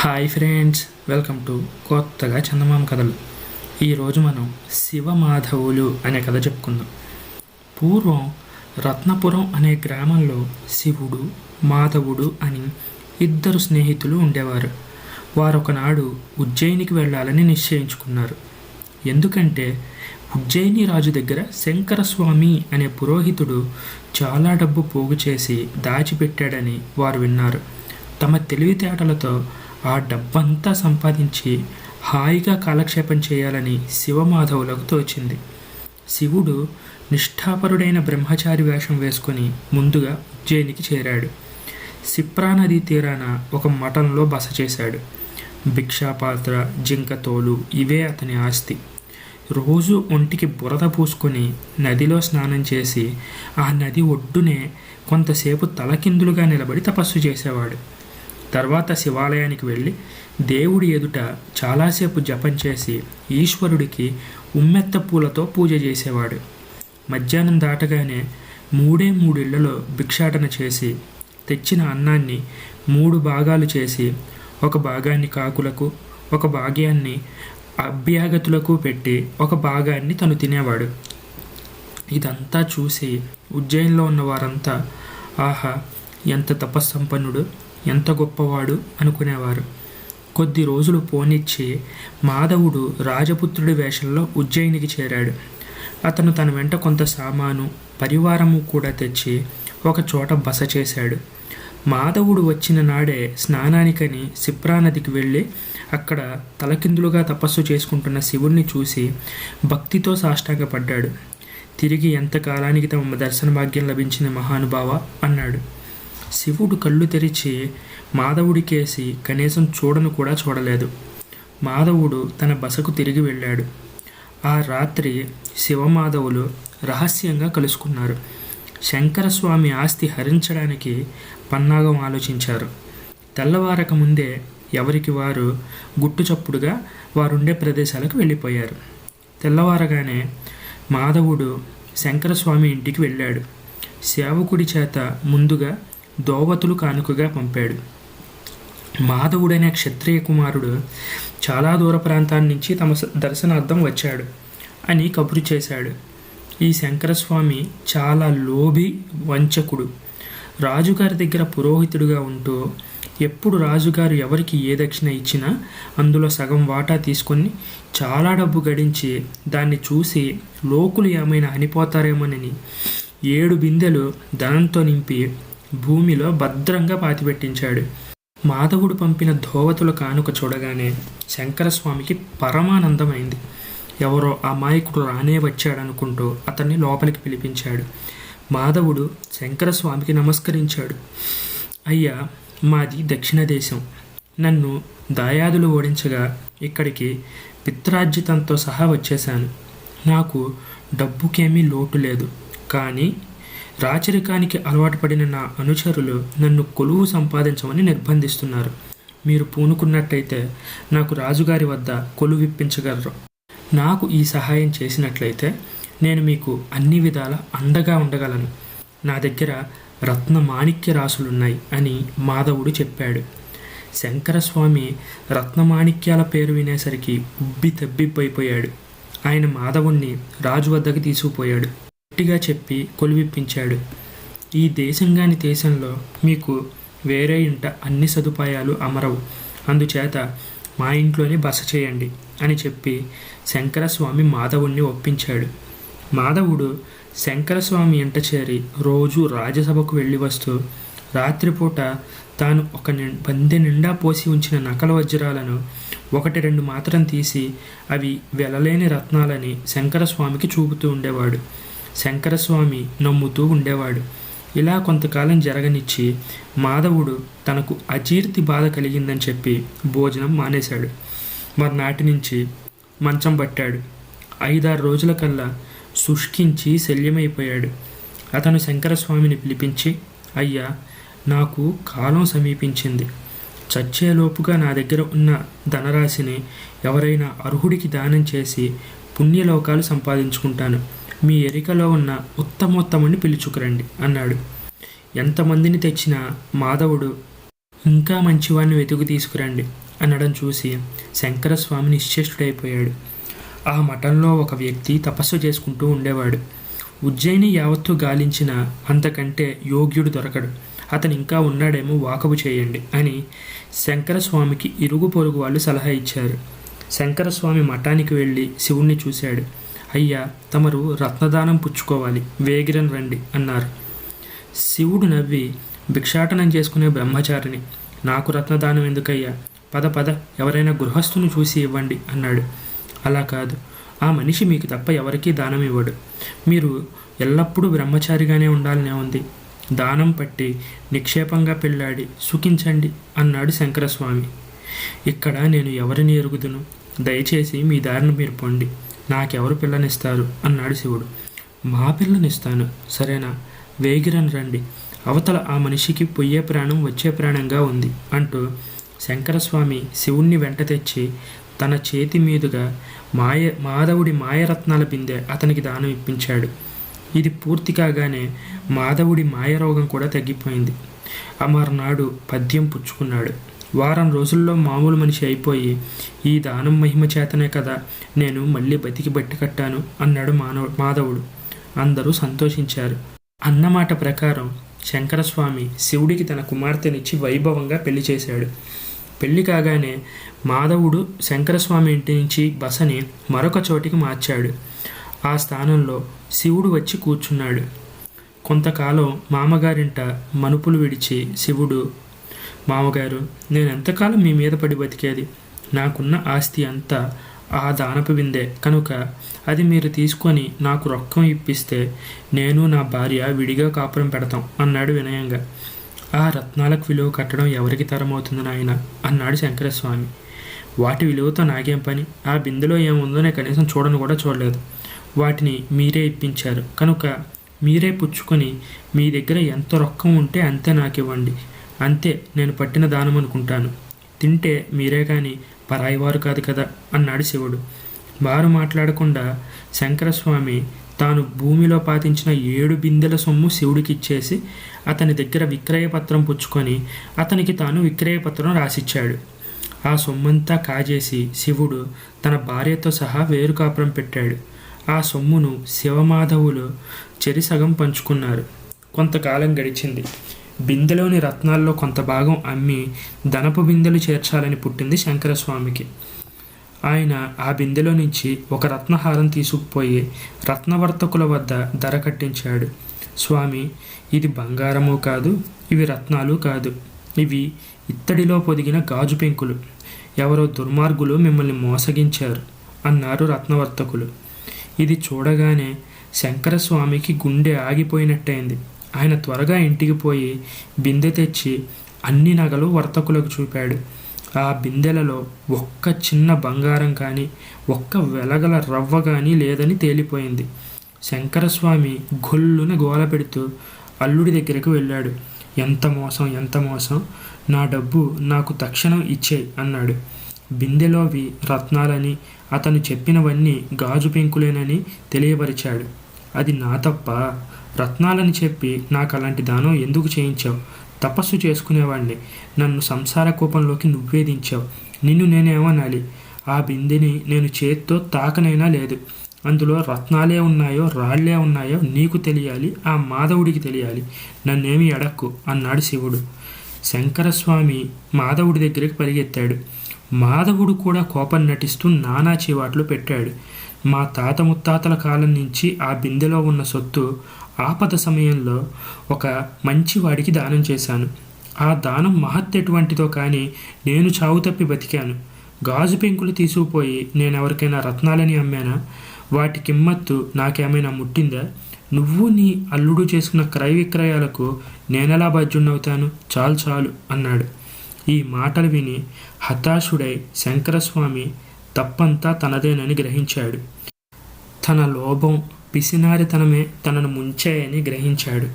Hi friends welcome to కొత్తగా చందమామ కథలు. ఈరోజు మనం శివమాధవులు అనే కథ చెప్పుకుందాం. పూర్వం రత్నపురం అనే గ్రామంలో శివుడు మాధవుడు అని ఇద్దరు స్నేహితులు ఉండేవారు. వారు ఒకనాడు ఉజ్జయినికి వెళ్ళాలని నిశ్చయించుకున్నారు. ఎందుకంటే ఉజ్జయిని రాజు దగ్గర శంకరస్వామి అనే పురోహితుడు చాలా డబ్బు పోగు చేసి దాచిపెట్టాడని వారు విన్నారు. తమ తెలివితేటలతో ఆ డబ్బంతా సంపాదించి హాయిగా కాలక్షేపం చేయాలని శివమాధవులకు తోచింది. శివుడు నిష్ఠాపరుడైన బ్రహ్మచారి వేషం వేసుకుని ముందుగా ఉజ్జయినికి చేరాడు. సిప్రా నదీ తీరాన ఒక మఠంలో బస చేశాడు. భిక్షాపాత్ర జింకతోలు ఇవే అతని ఆస్తి. రోజు ఒంటికి బురద పూసుకొని నదిలో స్నానం చేసి ఆ నది ఒడ్డునే కొంతసేపు తలకిందులుగా నిలబడి తపస్సు చేసేవాడు. తర్వాత శివాలయానికి వెళ్ళి దేవుడి ఎదుట చాలాసేపు జపం చేసి ఈశ్వరుడికి ఉమ్మెత్త పూలతో పూజ చేసేవాడు. మధ్యాహ్నం దాటగానే మూడే మూడిళ్ళలో భిక్షాటన చేసి తెచ్చిన అన్నాన్ని మూడు భాగాలు చేసి ఒక భాగాన్ని కాకులకు ఒక భాగ్యాన్ని అభ్యాగతులకు పెట్టి ఒక భాగాన్ని తను తినేవాడు. ఇదంతా చూసి ఉజ్జయిన్లో ఉన్న వారంతా ఆహా ఎంత తపస్సంపన్నుడు. ఎంత గొప్పవాడు అనుకునేవారు. కొద్ది రోజులు పోనిచ్చి మాధవుడు రాజపుత్రుడి వేషంలో ఉజ్జయినికి చేరాడు. అతను తన వెంట కొంత సామాను పరివారము కూడా తెచ్చి ఒక చోట బస చేశాడు. మాధవుడు వచ్చిన నాడే స్నానానికని సిప్రా నదికి వెళ్ళి అక్కడ తలకిందులుగా తపస్సు చేసుకుంటున్న శివుణ్ణి చూసి భక్తితో సాష్టాంగపడ్డాడు. తిరిగి ఎంతకాలానికి తమ దర్శన భాగ్యం లభించిన మహానుభావ? అన్నాడు. శివుడు కళ్ళు తెరిచి మాధవుడికేసి కనీసం చూడను కూడా చూడలేదు. మాధవుడు తన బసకు తిరిగి వెళ్ళాడు. ఆ రాత్రి శివమాధవులు రహస్యంగా కలుసుకున్నారు. శంకరస్వామి ఆస్తి హరించడానికి పన్నాగం ఆలోచించారు. తెల్లవారక ముందే ఎవరికి వారు గుట్టుచప్పుడుగా వారుండే ప్రదేశాలకు వెళ్ళిపోయారు. తెల్లవారగానే మాధవుడు శంకరస్వామి ఇంటికి వెళ్ళాడు. సేవకుడి చేత ముందుగా దోవతులు కానుకగా పంపాడు. మాధవుడనే క్షత్రియ కుమారుడు చాలా దూర ప్రాంతాల నుంచి తమ దర్శనార్థం వచ్చాడు అని కబురు చేశాడు. ఈ శంకరస్వామి చాలా లోభి వంచకుడు. రాజుగారి దగ్గర పురోహితుడుగా ఉంటూ ఎప్పుడు రాజుగారు ఎవరికి ఏ దక్షిణ ఇచ్చినా అందులో సగం వాటా తీసుకొని చాలా డబ్బు గడించి దాన్ని చూసి లోకులు ఏమైనా అనిపోతారేమోనని ఏడు బిందెలు ధనంతో నింపి భూమిలో భద్రంగా పాతిపెట్టించాడు. మాధవుడు పంపిన ధోవతుల కానుక చూడగానే శంకరస్వామికి పరమానందమైంది. ఎవరో అమాయకుడు రానే వచ్చాడనుకుంటూ అతన్ని లోపలికి పిలిపించాడు. మాధవుడు శంకరస్వామికి నమస్కరించాడు. అయ్యా మాది దక్షిణ దేశం నన్ను దాయాదులు ఓడించగా ఇక్కడికి పిత్రార్జితంతో సహా వచ్చేశాను. నాకు డబ్బుకేమీ లోటు లేదు. కానీ రాచరికానికి అలవాటు పడిన నా అనుచరులు నన్ను కొలువు సంపాదించమని నిర్బంధిస్తున్నారు. మీరు పూనుకున్నట్టయితే నాకు రాజుగారి వద్ద కొలువు ఇప్పించగలరు నాకు ఈ సహాయం చేసినట్లయితే నేను మీకు అన్ని విధాల అండగా ఉండగలను. నా దగ్గర రత్న మాణిక్య రాసులున్నాయి అని మాధవుడు చెప్పాడు. శంకరస్వామి రత్నమాణిక్యాల పేరు వినేసరికి ఉబ్బి తబ్బిబ్బైపోయాడు. ఆయన మాధవుణ్ణి రాజు వద్దకు తీసుకుపోయాడు. గట్టిగా చెప్పి కొలువిప్పించాడు. ఈ దేశంగాని దేశంలో మీకు వేరే ఇంట అన్ని సదుపాయాలు అమరవు. అందుచేత మా ఇంట్లోనే బస చేయండి అని చెప్పి శంకరస్వామి మాధవుణ్ణి ఒప్పించాడు. మాధవుడు శంకరస్వామి ఇంట చేరి రోజు రాజసభకు వెళ్ళి వస్తూ రాత్రిపూట తాను ఒక ని- నిండా పోసి ఉంచిన నకల వజ్రాలను ఒకటి రెండు మాత్రం తీసి అవి వెలలేని రత్నాలని శంకరస్వామికి చూపుతూ ఉండేవాడు. శంకరస్వామి నమ్ముతూ ఉండేవాడు. ఇలా కొంతకాలం జరగనిచ్చి మాధవుడు తనకు అజీర్తి బాధ కలిగిందని చెప్పి భోజనం మానేశాడు. మర్నాటి నుంచి మంచం పట్టాడు. ఐదారు రోజుల కల్లా శుష్కించి శల్యమైపోయాడు. అతను శంకరస్వామిని పిలిపించి అయ్యా నాకు కాలం సమీపించింది. చచ్చేలోపుగా నా దగ్గర ఉన్న ధనరాశిని ఎవరైనా అర్హుడికి దానం చేసి పుణ్యలోకాలు సంపాదించుకుంటాను. మీ ఎరికలో ఉన్న ఉత్తమోత్తముని పిలుచుకురండి అన్నాడు. ఎంతమందిని తెచ్చినా మాధవుడు ఇంకా మంచివాడిని వెతుకు తీసుకురండి అనడం చూసి శంకరస్వామి నిశ్చేష్టుడైపోయాడు. ఆ మఠంలో ఒక వ్యక్తి తపస్సు చేసుకుంటూ ఉండేవాడు. ఉజ్జయిని యావత్తు గాలించిన అంతకంటే యోగ్యుడు దొరకడు. అతను ఇంకా ఉన్నాడేమో వాకబు చేయండి అని శంకరస్వామికి ఇరుగు పొరుగు వాళ్ళు సలహా ఇచ్చారు. శంకరస్వామి మఠానికి వెళ్ళి శివుణ్ణి చూశాడు. అయ్యా తమరు రత్నదానం పుచ్చుకోవాలి. వేగిరన్ రండి అన్నారు. శివుడు నవ్వి భిక్షాటనం చేసుకునే బ్రహ్మచారిని నాకు రత్నదానం ఎందుకయ్యా? పద పద ఎవరైనా గృహస్థుని చూసి ఇవ్వండి అన్నాడు. అలా కాదు ఆ మనిషి మీకు తప్ప ఎవరికీ దానం ఇవ్వడు. మీరు ఎల్లప్పుడూ బ్రహ్మచారిగానే ఉండాలనే ఉంది. దానం పట్టి నిక్షేపంగా పెళ్ళాడి సుఖించండి అన్నాడు శంకరస్వామి. ఇక్కడ నేను ఎవరిని ఎరుగుదును? దయచేసి మీ దారిని మీరు పొండి. నాకెవరు పిల్లనిస్తారు? అన్నాడు శివుడు. మా పిల్లనిస్తాను. సరేనా? వేగిరని రండి. అవతల ఆ మనిషికి పొయ్యే ప్రాణం వచ్చే ప్రాణంగా ఉంది అంటూ శంకరస్వామి శివుణ్ణి వెంట తెచ్చి తన చేతి మీదుగా మాయ మాధవుడి మాయరత్నాల బిందె అతనికి దానం ఇప్పించాడు. ఇది పూర్తి కాగానే మాధవుడి మాయరోగం కూడా తగ్గిపోయింది. అమర్నాడు పద్యం పుచ్చుకున్నాడు. వారం రోజుల్లో మామూలు మనిషి అయిపోయి ఈ దానం మహిమ చేతనే కదా నేను మళ్ళీ బతికి బట్టి కట్టాను అన్నాడు మానవ మాధవుడు. అందరూ సంతోషించారు. అన్నమాట ప్రకారం శంకరస్వామి శివుడికి తన కుమార్తెనిచ్చి వైభవంగా పెళ్ళి చేశాడు. పెళ్ళి కాగానే మాధవుడు శంకరస్వామి ఇంటి నుంచి బసని మరొక చోటికి మార్చాడు. ఆ స్థానంలో శివుడు వచ్చి కూర్చున్నాడు. కొంతకాలం మామగారింట మనుపులు విడిచి శివుడు మామగారు నేను ఎంతకాలం మీ మీద పడి బతికేది? నాకున్న ఆస్తి అంతా ఆ దానపు విందే. కనుక అది మీరు తీసుకొని నాకు రొక్కం ఇప్పిస్తే నేను నా భార్య విడిగా కాపురం పెడతాం అన్నాడు వినయంగా. ఆ రత్నాలకు విలువ కట్టడం ఎవరికి తరమవుతుంది నాయన? అన్నాడు శంకరస్వామి. వాటి విలువతో నాకేం పని? ఆ బిందెలో ఏముందో నేను కనీసం చూడను కూడా చూడలేదు. వాటిని మీరే ఇప్పించారు. కనుక మీరే పుచ్చుకొని మీ దగ్గర ఎంత రొక్కం ఉంటే అంతే నాకు ఇవ్వండి అంతే నేను పట్టిన దానం అనుకుంటాను తింటే మీరే కానీ పరాయివారు కాదు కదా అన్నాడు శివుడు. వారు మాట్లాడకుండా శంకరస్వామి తాను భూమిలో పాతించిన ఏడు బిందెల సొమ్ము శివుడికి ఇచ్చేసి అతని దగ్గర విక్రయపత్రం పుచ్చుకొని అతనికి తాను విక్రయపత్రం రాసిచ్చాడు. ఆ సొమ్మంతా కాజేసి శివుడు తన భార్యతో సహా వేరు కాపురం పెట్టాడు. ఆ సొమ్మును శివమాధవులు చెరిసగం పంచుకున్నారు. కొంతకాలం గడిచింది. బిందెలోని రత్నాల్లో కొంత భాగం అమ్మి ధనపు బిందెలు చేర్చాలని పుట్టింది శంకరస్వామికి. ఆయన ఆ బిందెలో నుంచి ఒక రత్నహారం తీసుకుపోయి రత్నవర్తకుల వద్ద ధర కట్టించాడు. స్వామి ఇది బంగారము కాదు ఇవి రత్నాలు కాదు. ఇవి ఇత్తడిలో పొదిగిన గాజు పెంకులు. ఎవరో దుర్మార్గులు మిమ్మల్ని మోసగించారు అన్నారు రత్నవర్తకులు. ఇది చూడగానే శంకరస్వామికి గుండె ఆగిపోయినట్టయింది. ఆయన త్వరగా ఇంటికి పోయి బిందె తెచ్చి అన్ని నగలు వర్తకులకు చూపాడు. ఆ బిందెలలో ఒక్క చిన్న బంగారం కానీ ఒక్క వెలగల రవ్వ కానీ లేదని తేలిపోయింది. శంకరస్వామి గొల్లున గోల పెడుతూ అల్లుడి దగ్గరికి వెళ్ళాడు. ఎంత మోసం ఎంత మోసం? నా డబ్బు నాకు తక్షణం ఇచ్చేయి అన్నాడు. బిందెలోవి రత్నాలని అతను చెప్పినవన్నీ గాజు పెంకులేనని తెలియపరిచాడు. అది నా తప్ప? రత్నాలని చెప్పి నాకు అలాంటి దానం ఎందుకు చేయించావు? తపస్సు చేసుకునేవాడిని నన్ను సంసార కోపంలోకి నువ్వే దించావు. నిన్ను నేనేమనాలి ఆ బిందెని నేను చేత్తో తాకనైనా లేదు. అందులో రత్నాలే ఉన్నాయో రాళ్ళే ఉన్నాయో నీకు తెలియాలి ఆ మాధవుడికి తెలియాలి. నన్నేమి అడక్కు అన్నాడు శివుడు. శంకరస్వామి మాధవుడి దగ్గరికి పరిగెత్తాడు. మాధవుడు కూడా కోపం నటిస్తూ నానా చివాట్లు పెట్టాడు. మా తాత ముత్తాతల కాలం నుంచి ఆ బిందెలో ఉన్న సొత్తు ఆపద సమయంలో ఒక మంచివాడికి దానం చేశాను. ఆ దానం మహత్ ఎటువంటిదో కానీ నేను చావు తప్పి బతికాను. గాజు పెంకులు తీసుకుపోయి నేను ఎవరికైనా రత్నాలని అమ్మానా? వాటి కిమ్మత్తు నాకేమైనా ముట్టిందా? నువ్వు నీ అల్లుడు చేసుకున్న క్రయ విక్రయాలకు నేనెలా బాధ్యుణ్ణవుతాను? చాలు చాలు అన్నాడు. ఈ మాటలు విని హతాశుడై శంకరస్వామి తప్పంతా తనదేనని గ్రహించాడు. తన లోభం పిసినారితనమే తనను ముంచాయని గ్రహించాడు.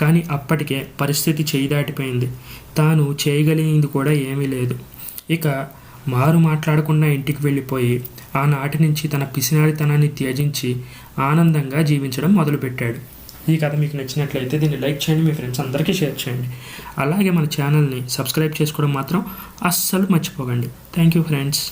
కానీ అప్పటికే పరిస్థితి చేయి దాటిపోయింది. తాను చేయగలిగింది కూడా ఏమీ లేదు. ఇక మారు మాట్లాడకుండా ఇంటికి వెళ్ళిపోయి ఆనాటి నుంచి తన పిసినారితనాన్ని త్యజించి ఆనందంగా జీవించడం మొదలుపెట్టాడు. ఈ కథ మీకు నచ్చినట్లయితే దీన్ని లైక్ చేయండి మీ ఫ్రెండ్స్ అందరికీ షేర్ చేయండి. అలాగే మన ఛానల్ని సబ్స్క్రైబ్ చేసుకోవడం మాత్రం అస్సలు మర్చిపోకండి. Thank you friends.